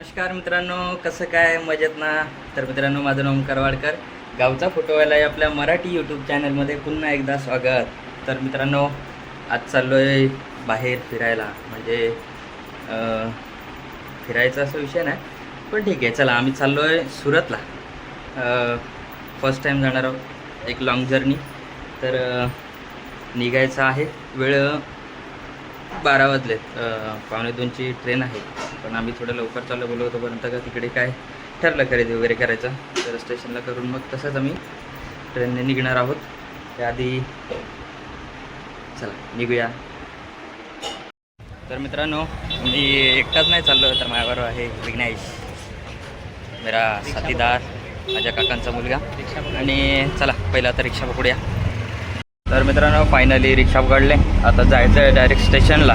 नमस्कार मित्रांनो कसं काय? मजेत ना? तर मित्रांनो माझं नाव करवाडकर गावचा फोटोवाला आहे आपल्या मराठी यूट्यूब चॅनलमध्ये पुन्हा एकदा स्वागत. तर मित्रांनो आज चाललो आहे बाहेर फिरायला. म्हणजे फिरायचा असा विषय नाही. पण ठीक आहे चला आम्ही चाललो आहे सुरतला फर्स्ट टाईम जाणार आहोत एक लॉंग जर्नी तर निघायचं आहे. वेळ बारा वाजले पावणे दोनची ट्रेन आहे. पण आम्ही थोडं लवकर चालू बोललो होतोपर्यंत का तिकडे काय ठरलं खरेदी वगैरे करायचं तर स्टेशनला करून मग तसंच आम्ही ट्रेनने निघणार आहोत. त्याआधी चला निघूया. तर मित्रांनो मी एकटाच नाही चाललो तर माझ्याबरोबर आहे विघ्नेश मेरा साथीदार माझ्या काकांचा मुलगा. आणि चला पहिला आता रिक्षा पकडूया. तर मित्रांनो फायनली रिक्षा पकडले. आता जायचं आहे डायरेक्ट स्टेशनला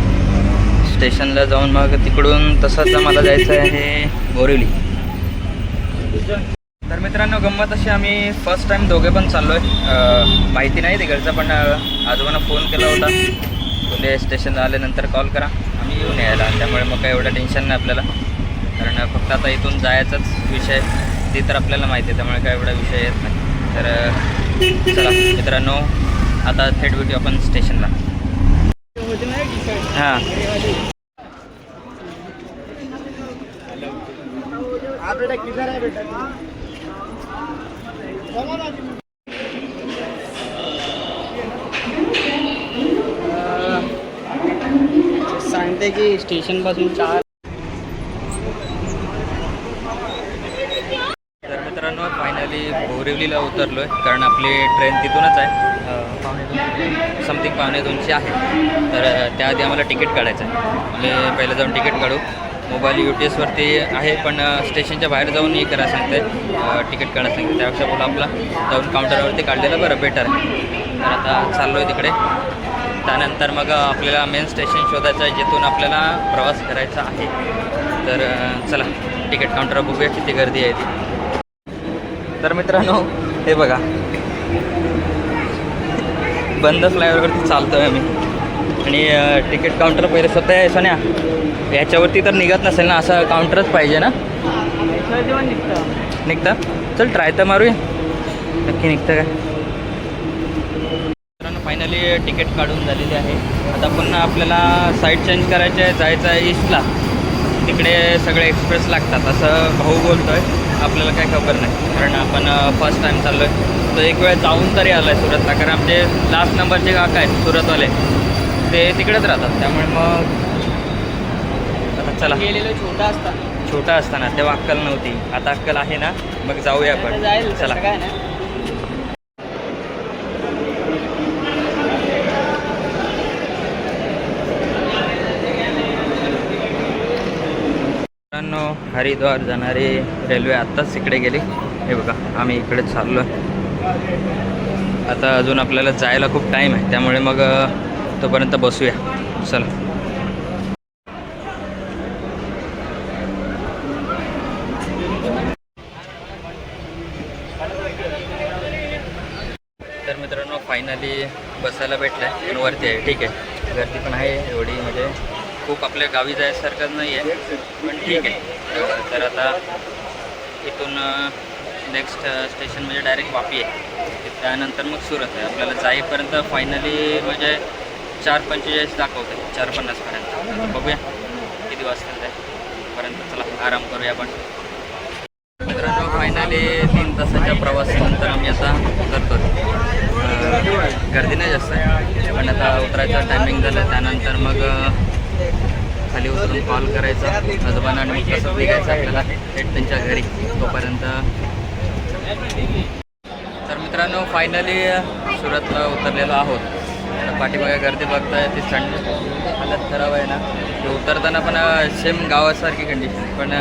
स्टेशनला जाऊन मग तिकडून तसंच मला जायचं आहे बोरिवली. तर मित्रांनो गंमत अशी आम्ही फर्स्ट टाईम दोघे पण चाललो आहे माहिती नाही तिकडचं पण आजोबांना फोन केला होता. बोले स्टेशनला आल्यानंतर कॉल करा. आम्ही येऊन यायला. त्यामुळे मग काही एवढं टेन्शन नाही आपल्याला. कारण फक्त आता इथून जायचाच विषय ते तर आपल्याला माहिती आहे त्यामुळे काय एवढा विषय येत नाही. तर चला मित्रांनो आता थेट भेटू आपण स्टेशनला. हां. सांगते की स्टेशनपासून चार तर मित्रांनो फायनली बोरिवलीला उतरलो आहे कारण आपली ट्रेन तिथूनच आहे. समथिंग पावणे दोनची आहे. तर त्याआधी आम्हाला तिकीट काढायचं आहे. म्हणजे पहिलं जाऊन तिकीट काढू. मोबाईल यू टी एसवरती आहे पण स्टेशनच्या बाहेर जाऊन हे करा सांगते तिकीट काढा सांगते त्यापेक्षा बोला आपला. जाऊन काउंटरवरती काढलेलं बरं बेटर. तर आता चाललो आहे तिकडे. त्यानंतर मग आपल्याला मेन स्टेशन शोधायचं आहे जिथून आपल्याला प्रवास करायचा आहे. तर चला तिकीट काउंटर बघूया किती गर्दी आहे ती. तर मित्रांनो हे बघा. बंद फ्लायओव्हरवरती चालतो आहे आम्ही. आणि तिकीट काउंटर पहिले स्वतः आहे सोन्या. याच्यावरती तर निघत नसेल ना असं काउंटरच पाहिजे ना. निघतं. चल ट्राय तर मारूया. नक्की निघतं काय? फायनली तिकीट काढून झालेली आहे. आता पुन्हा आपल्याला साईड चेंज करायची आहे जायचं आहे ईस्टला तिकडे सगळे एक्सप्रेस लागतात असं भाऊ बोलतो आहे आपल्याला काय खबर नाही कारण आपण फर्स्ट टाईम चाललो आहे तर एक वेळ जाऊन तरी आलो आहे सुरतला कारण आमचे लास्ट नंबरचे काका आहेत सुरतवाले. ते तिकडेच राहतात त्यामुळे मग आता चला. गेलेलो छोटा असताना. छोटा असताना तेव्हा अक्कल नव्हती. आता अक्कल आहे ना मग जाऊया आपण. चला. काय नाही. मित्रांनो हरिद्वार जाणारी रेल्वे आत्ताच इकडे गेली. हे बघा आम्ही इकडे चाललो आहे आता अजून आपल्याला जायला खूप टाईम आहे त्यामुळे मग तोपर्यंत बसूया. चला. तर मित्रांनो फायनली बसायला भेटलं आहे पण वरती आहे. ठीक आहे. गर्दी पण आहे एवढी म्हणजे खूप आपल्या गावी जायसारखं नाही आहे पण ठीक आहे. तर आता इथून नेक्स्ट स्टेशन म्हणजे डायरेक्ट वापी आहे. त्यानंतर मग सुरत आहे. आपल्याला जाईपर्यंत फायनली म्हणजे चार पंचेचाळीस दाखवते चार पन्नासपर्यंत बघूया किती वाजता आहे पर्यंत चला आराम करूया आपण. मित्रांनो फायनली तीन तासाच्या प्रवासानंतर आम्ही आता उतरतो गर्दी नाही जास्त आहे. पण आता उतरायचं टायमिंग झालं त्यानंतर मग खाली उतरून कॉल करायचा. आजोबांना आणि मग कसं निघायचं आपल्याला. थेट त्यांच्या घरी. तोपर्यंत तर मित्रांनो फायनली सुरतला उतरलेलो आहोत. पाठीमागे गर्दी बघताय ती थंड हालत खराब आहे ना. ते उतरताना पण सेम गावासारखी कंडिशन पण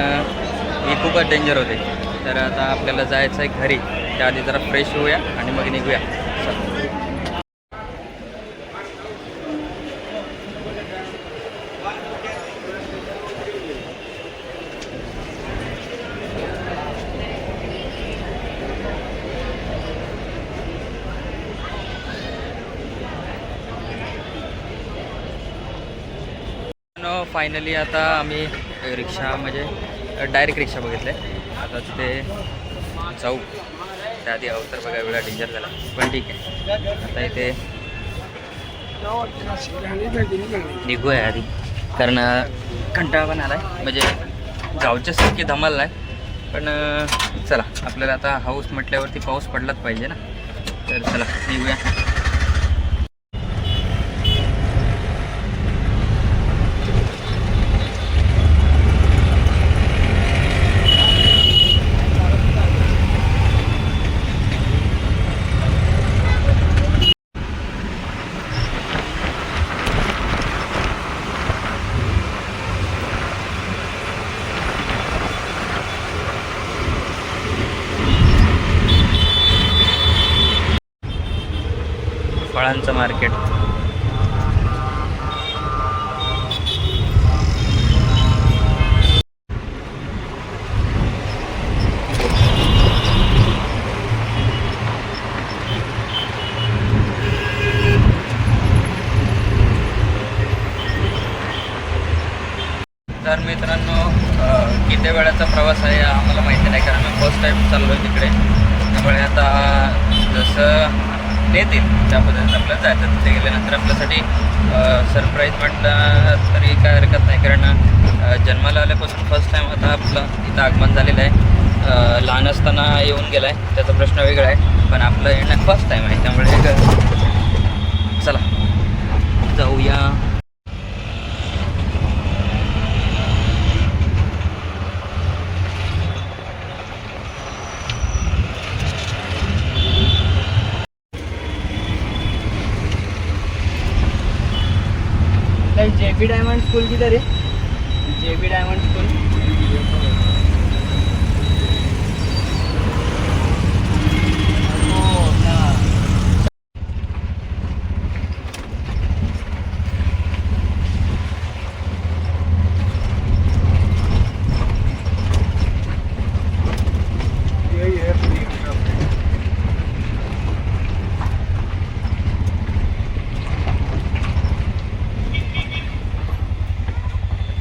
ही खूपच डेंजर होते. तर आता आपल्याला जायचं आहे घरी. त्याआधी जरा फ्रेश होऊया आणि मग निघूया चला. फायनली आता आम्ही रिक्षा म्हणजे डायरेक्ट रिक्षा बघितले. आता तिथे जाऊ. त्याआधी अवतर बघा वेळा डेंजर झाला. पण ठीक आहे. आता इथे निघू आहे आधी. कारण कंटाळा पण आला आहे म्हणजे गावच्यासारखी धमाल नाही. पण चला. आपल्याला आता हाऊस म्हटल्यावरती पाऊस पडलाच पाहिजे ना. तर चला निघूया. फळांचं मार्केट. तर मित्रांनो किती वेळाचा प्रवास आहे आम्हाला माहिती नाही कारण मी फर्स्ट टाईम चाललो आहे तिकडे. त्यामुळे आता जसं देतील. त्या पद्धतीने आपल्याला जायचं तिथे गेल्यानंतर आपल्यासाठी सरप्राईज म्हटलं तरी काय हरकत नाही. कारण जन्माला आल्यापासून फर्स्ट टाईम आता आपलं इथं आगमन झालेलं आहे. लहान असताना येऊन गेला आहे त्याचा प्रश्न वेगळा आहे. पण आपलं येणं फर्स्ट टाईम आहे. त्यामुळे चला जाऊया. जे बी डायमंड स्कूल किती रे जे बी डायमंड स्कूल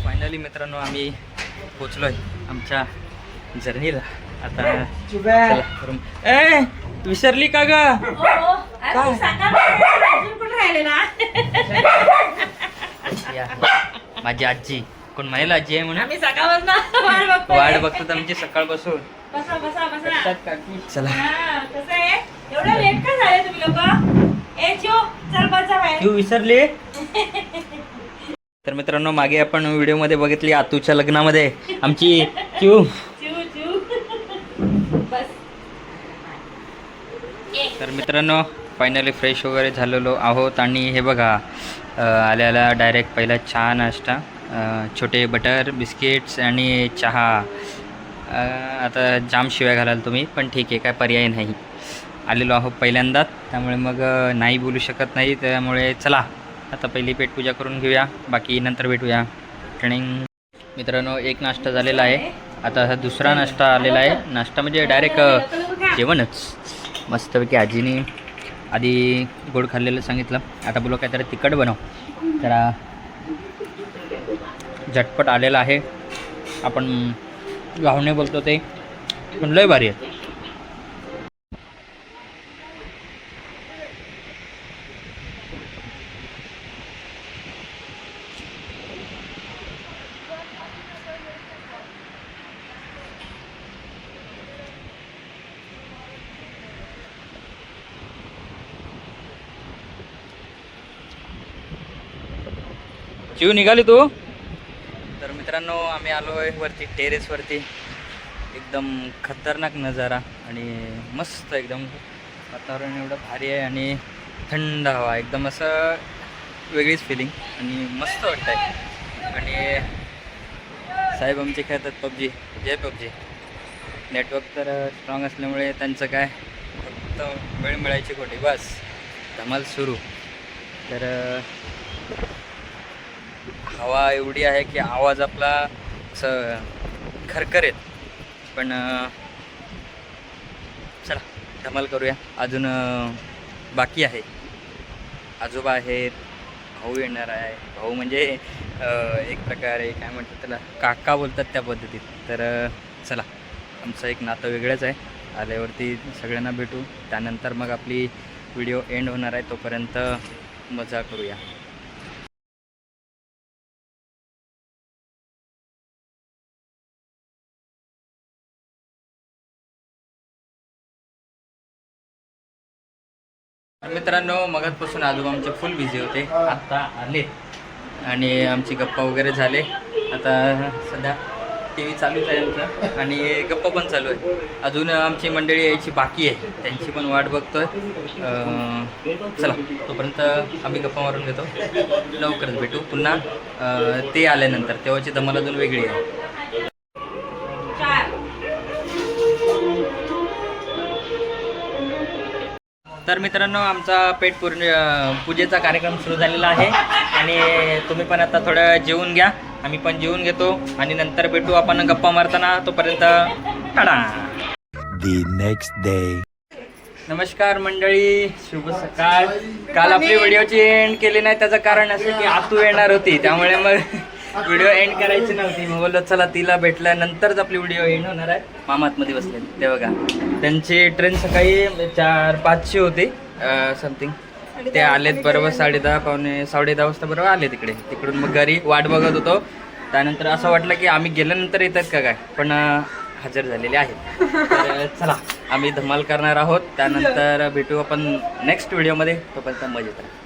फायनली मित्रांनो आम्ही पोचलो आहे आमच्या जर्नीला. आता चला ए विसरली का ग? या, माझी आजी. कोण महिला आजी आहे म्हणून? वाट बघतोय. वाट बघतो आमची सकाळपासून बसा बसा बसा. लक्षात काकी चला. हा, कसं आहे? एवढं लेट का झाले तुम्ही लोक? ए चिओ चल बसा बाहेर. तू विसरली? तर मित्रांनो मागे आपण व्हिडिओमध्ये बघितली आतूच्या लग्नामध्ये. आमची क्यू तर मित्रांनो फायनली फ्रेश वगैरे झालेलो आहोत. आणि हे बघा अ, आल्या आल्या डायरेक्ट पहिला चहा नाश्ता छोटे बटर बिस्किट्स आणि चहा. आता जाम शिवाय घालाल तुम्ही पण ठीक आहे काय पर्याय नाही. आलेलो आहोत पहिल्यांदाच त्यामुळे मग नाही बोलू शकत नाही त्यामुळे चला. आता पहिली पेटपूजा करून घेऊया बाकी नंतर भेटूया. ट्रेनिंग. मित्रांनो एक नाश्ता झालेला आहे. आता हा दुसरा नाश्ता आलेला आहे. नाश्ता म्हणजे डायरेक्ट जेवणच. मस्तपैकी आजीने आधी गोड खाल्लेलं सांगितलं. आता बोलो काहीतरी तिखट बनव. जरा झटपट आलेलं आहे. आपण गावणे बोलतो ते. पण लय भारी आहे. शिव निघाली तू? तर मित्रांनो आम्ही आलो आहे वरती. टेरेसवरती एकदम खतरनाक नजारा आणि मस्त एकदम. वातावरण एवढं भारी आहे आणि थंड हवा एकदम असं वेगळीच फिलिंग आणि मस्त वाटतं आहे आणि साहेब आमचे खेळतात पबजी जय पबजी नेटवर्क तर स्ट्रॉंग असल्यामुळे त्यांचं काय? फक्त वेळ मिळायची खोटी. बस. धमाल सुरू. तर हवा एवढी आहे की आवाज आपला असं खरखरेत पण चला धमाल करूया. अजून बाकी आहे. आजोबा आहेत भाऊ येणार आहे. भाऊ म्हणजे एक प्रकारे काय म्हणतात त्याला काका बोलतात त्या पद्धतीत. तर चला आमचं एक नातं वेगळंच आहे. आल्यावरती सगळ्यांना भेटू. त्यानंतर मग आपली व्हिडिओ एंड होणार आहे. तोपर्यंत मजा करूया. मित्रांनो मगतपासून आजोबा आमचे फुल बिझी होते. आत्ता आले आणि आमची गप्पा वगैरे झाले. आता सध्या टी व्ही चालूच आहे आमचं. आणि गप्पा पण चालू आहे अजून आमची मंडळी यायची बाकी आहे. त्यांची पण वाट बघतोय. चला तोपर्यंत आम्ही गप्पा मारून घेतो. लवकरच भेटू. पुन्हा ते आल्यानंतर. तेव्हाची धमाल अजून वेगळी आहे. तर मित्रांनो आमचा पेट पूर्ण पूजेचा कार्यक्रम सुरू झालेला आहे. आणि तुम्ही पण आता थोडं जेवून घ्या. आम्ही पण जेवून घेतो. आणि नंतर भेटू आपण गप्पा मारताना. तोपर्यंत टाडा! The next day. नमस्कार मंडळी. शुभ सकाळ. काल आपली व्हिडिओची एंड केली नाही. त्याचं कारण असं की आतू येणार होती. त्यामुळे मग व्हिडिओ एंड करायची नव्हती. मग बोललो चला तिला भेटल्यानंतरच आपली व्हिडिओ एंड होणार आहे. मामातमध्ये बसले. ते बघा त्यांची ट्रेन सकाळी चार पाचशे होती समथिंग ते आलेत बरोबर साडे दहा पावणे साडे दहा वाजता बरोबर आले तिकडे. तिकडून मग घरी वाट बघत होतो. त्यानंतर असं वाटलं की आम्ही गेल्यानंतर येतात का काय? पण हजर झालेले आहेत. चला आम्ही धमाल करणार आहोत. त्यानंतर भेटू आपण नेक्स्ट व्हिडिओमध्ये तोपर्यंत मजेत राहा.